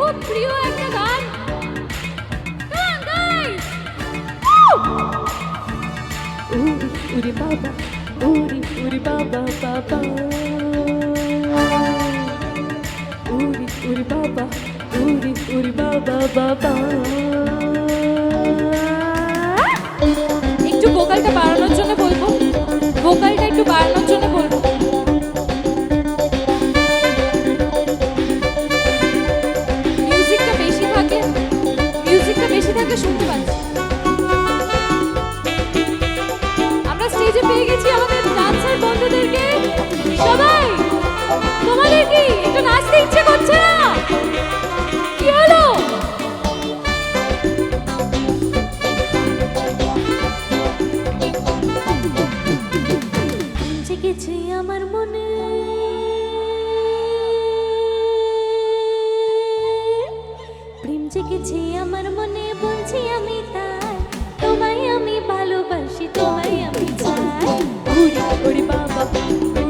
খুব প্রিয় একটা গান। উরি বাবা, উরি উরি বাবা বাবা। উরি উরি বাবা, উরি উরি বাবা বাবা। জেগেছে আমার মনে। প্রেম জেগেছে আমার মনে, বলছি আমি তাই। তোমায় আমি ভালোবাসি, তোমায় আমি চাই। বাবা বাবা বাবা।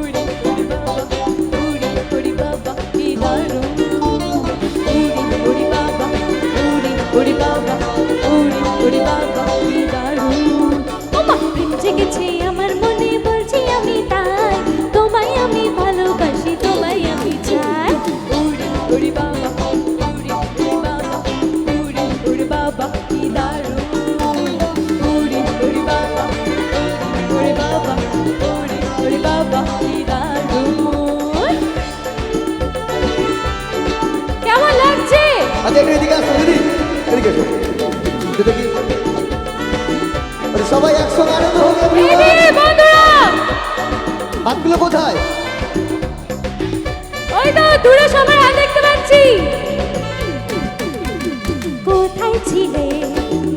এদিকে সবাই একসঙ্গে আনন্দ বন্ধুরা! হাতগুলো কোথায়? ওই তো দূরে সবাই হাত দেখতে পাচ্ছি। কোথায় ছিলে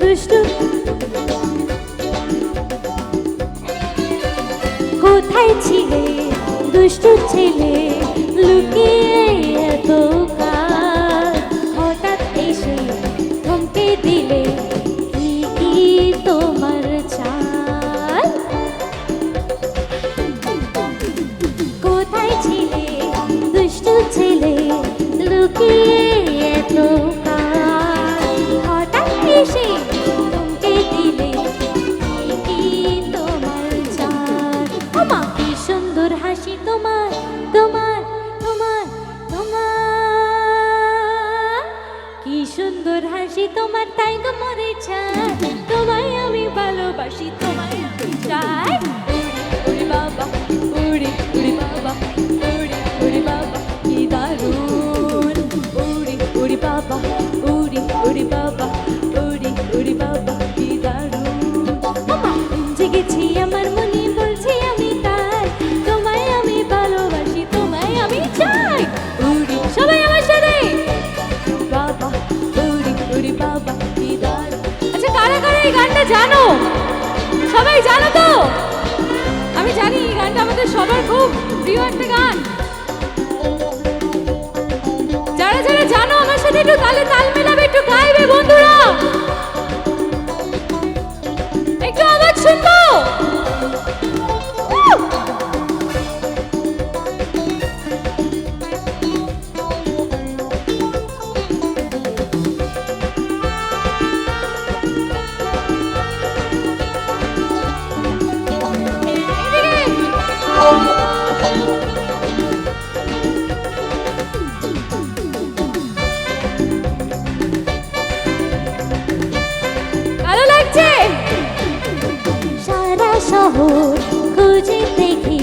দুষ্টু? কোথায় ছিলে দুষ্টু ছেলে? লুকিয়ে এত তোমার তোমার তোমার কি সুন্দর হাসি তোমার, তাই তো মরে চাই তোমায় আমি ভালোবাসি, তোমায় চাই। তালে তাল মেলাবে একটু গাইবে বন্ধুরা একটু আওয়াজ শুনব উহ! এদিকে। ভালো শহর খুঁজে দেখি